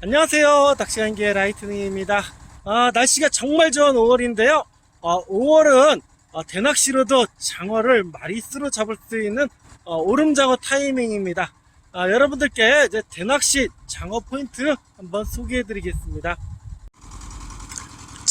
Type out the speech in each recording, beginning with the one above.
안녕하세요. 낚시한개 라이트닝입니다. 아, 날씨가 정말 좋은 5월인데요. 5월은 대낚시로도 장어를 마리수로 잡을 수 있는 어, 오름장어 타이밍입니다. 아, 여러분들께 이제 대낚시 장어 포인트 한번 소개해 드리겠습니다.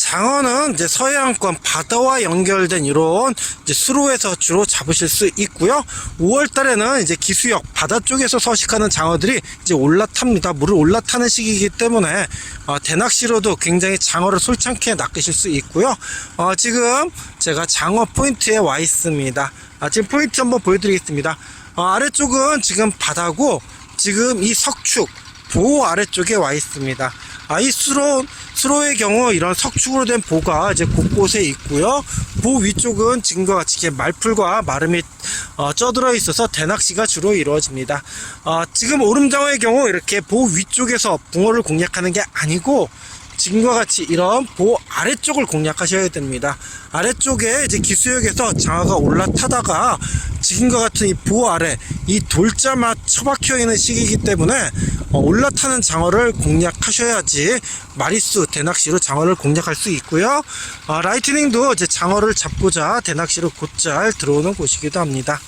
장어는 이제 서해안권 바다와 연결된 이런 수로에서 주로 잡으실 수 있고요. 5월 달에는 이제 기수역 바다 쪽에서 서식하는 장어들이 이제 올라탑니다. 물을 올라타는 시기이기 때문에 어, 대낚시로도 굉장히 장어를 솔창게 낚으실 수 있고요. 어, 지금 제가 장어 포인트에 와 있습니다. 아, 지금 포인트 한번 보여드리겠습니다. 어, 아래쪽은 지금 바다고 지금 이 석축 보호 아래쪽에 와 있습니다. 아, 이 수로, 수로의 경우 이런 석축으로 된 보가 이제 곳곳에 있고요. 보 위쪽은 지금과 같이 이렇게 말풀과 마름이 어, 쪄들어 있어서 대낚시가 주로 이루어집니다. 어, 지금 오름장어의 경우 이렇게 보 위쪽에서 붕어를 공략하는 게 아니고 지금과 같이 이런 보 아래쪽을 공략하셔야 됩니다. 아래쪽에 이제 기수역에서 장어가 올라타다가 지금과 같은 이 보 아래 이 돌자마 처박혀 있는 시기이기 때문에 어, 올라타는 장어를 공략하셔야지 마리수 대낚시로 장어를 공략할 수 있고요. 어, 라이트닝도 이제 장어를 잡고자 대낚시로 곧잘 들어오는 곳이기도 합니다.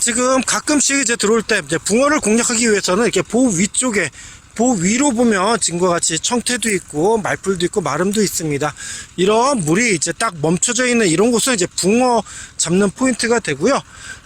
지금 가끔씩 이제 들어올 때 이제 붕어를 공략하기 위해서는 이렇게 보 위쪽에 보 위로 보면 지금과 같이 청태도 있고 말풀도 있고 마름도 있습니다. 이런 물이 이제 딱 멈춰져 있는 이런 곳은 이제 붕어 잡는 포인트가 되고요.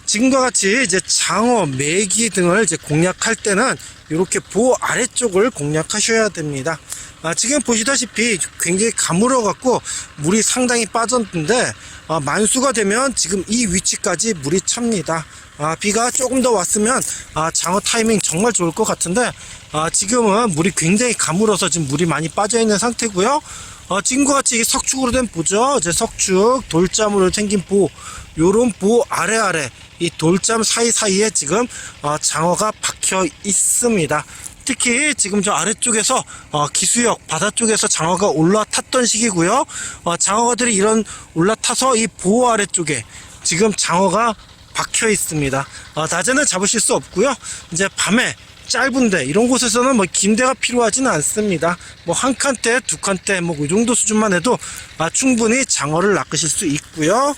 지금과 같이 이제 장어, 메기 등을 이제 공략할 때는 이렇게 보 아래쪽을 공략하셔야 됩니다. 아, 지금 보시다시피 굉장히 가물어 갖고 물이 상당히 빠졌는데 아, 만수가 되면 지금 이 위치까지 물이 찹니다. 아, 비가 조금 더 왔으면 아, 장어 타이밍 정말 좋을 것 같은데 아, 지금은 물이 굉장히 가물어서 지금 물이 많이 빠져 있는 상태고요. 어, 지금과 같이 석축으로 된 보죠. 이제 석축 돌잠으로 생긴 보, 요런 보 아래 아래 이 돌잠 사이 사이에 지금 어, 장어가 박혀 있습니다. 특히 지금 저 아래쪽에서 어, 기수역 바다 쪽에서 장어가 올라탔던 시기고요. 어, 장어들이 이런 올라타서 이 보호 아래쪽에 지금 장어가 박혀 있습니다. 어, 낮에는 잡으실 수 없고요. 이제 밤에 짧은데 이런 곳에서는 뭐 긴대가 필요하지는 않습니다. 뭐 한 칸대, 두 칸대 뭐 이 정도 수준만 해도 아, 충분히 장어를 낚으실 수 있고요.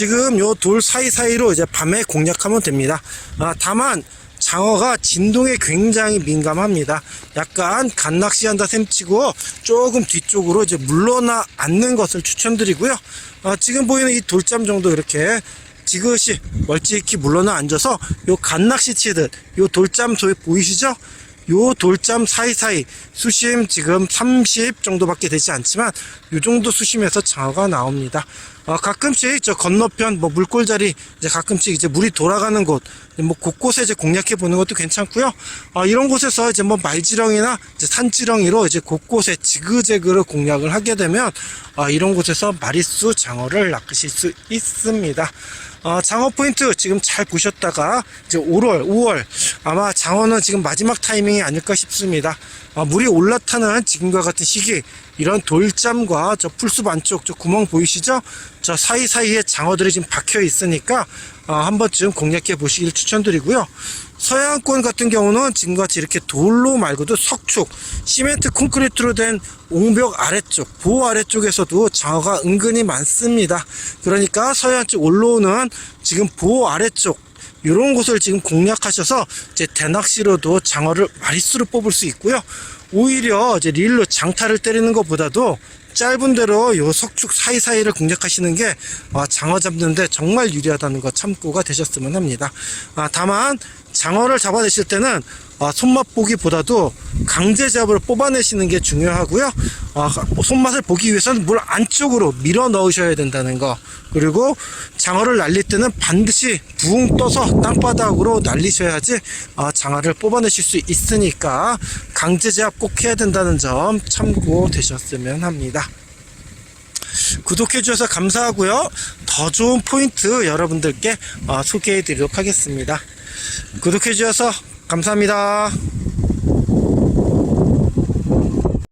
지금 요 돌 사이사이로 이제 밤에 공략하면 됩니다. 아, 다만 장어가 진동에 굉장히 민감합니다. 약간 간낚시한다 셈치고 조금 뒤쪽으로 이제 물러나 앉는 것을 추천드리고요. 아, 지금 보이는 이 돌잠 정도 이렇게 지그시 멀찍이 물러나 앉아서 요 간낚시 치듯 요 돌잠 소위 보이시죠? 요 돌잠 사이사이 수심 지금 30 정도밖에 되지 않지만 요 정도 수심에서 장어가 나옵니다. 어, 가끔씩 저 건너편 뭐 물골자리 이제 가끔씩 이제 물이 돌아가는 곳 뭐 곳곳에 이제 공략해 보는 것도 괜찮고요. 어, 이런 곳에서 이제 뭐 말지렁이나 이제 산지렁이로 이제 곳곳에 지그재그로 공략을 하게 되면 어, 이런 곳에서 마리수 장어를 낚으실 수 있습니다. 어, 장어 포인트 지금 잘 보셨다가 이제 5월, 5월 아마 장어는 지금 마지막 타이밍이 아닐까 싶습니다. 어, 물이 올라타는 지금과 같은 시기 이런 돌잠과 저 풀숲 안쪽 저 구멍 보이시죠? 저 사이사이에 장어들이 지금 박혀 있으니까 어, 한 번쯤 공략해 보시길 추천드리고요. 서해안권 같은 경우는 지금같이 이렇게 돌로 말고도 석축, 시멘트 콘크리트로 된 옹벽 아래쪽, 보호 아래쪽에서도 장어가 은근히 많습니다. 그러니까 서해안 쪽 올라오는 지금 보호 아래쪽, 이런 곳을 지금 공략하셔서 이제 대낚시로도 장어를 마리수로 뽑을 수 있고요. 오히려 이제 릴로 장타를 때리는 것보다도 짧은 대로 요 석축 사이사이를 공략하시는 게 아, 장어 잡는데 정말 유리하다는 거 참고가 되셨으면 합니다. 아, 다만 장어를 잡아내실 때는 아, 손맛 보기보다도 강제잡으로 뽑아내시는 게 중요하고요. 아, 손맛을 보기 위해서는 물 안쪽으로 밀어 넣으셔야 된다는 거. 그리고 장어를 날릴 때는 반드시 붕 떠서 땅바닥으로 날리셔야지 아, 장어를 뽑아내실 수 있으니까 강제잡 꼭 해야 된다는 점 참고 되셨으면 합니다. 구독해 주셔서 감사하고요. 더 좋은 포인트 여러분들께 어, 소개해 드리도록 하겠습니다. 구독해 주셔서 감사합니다.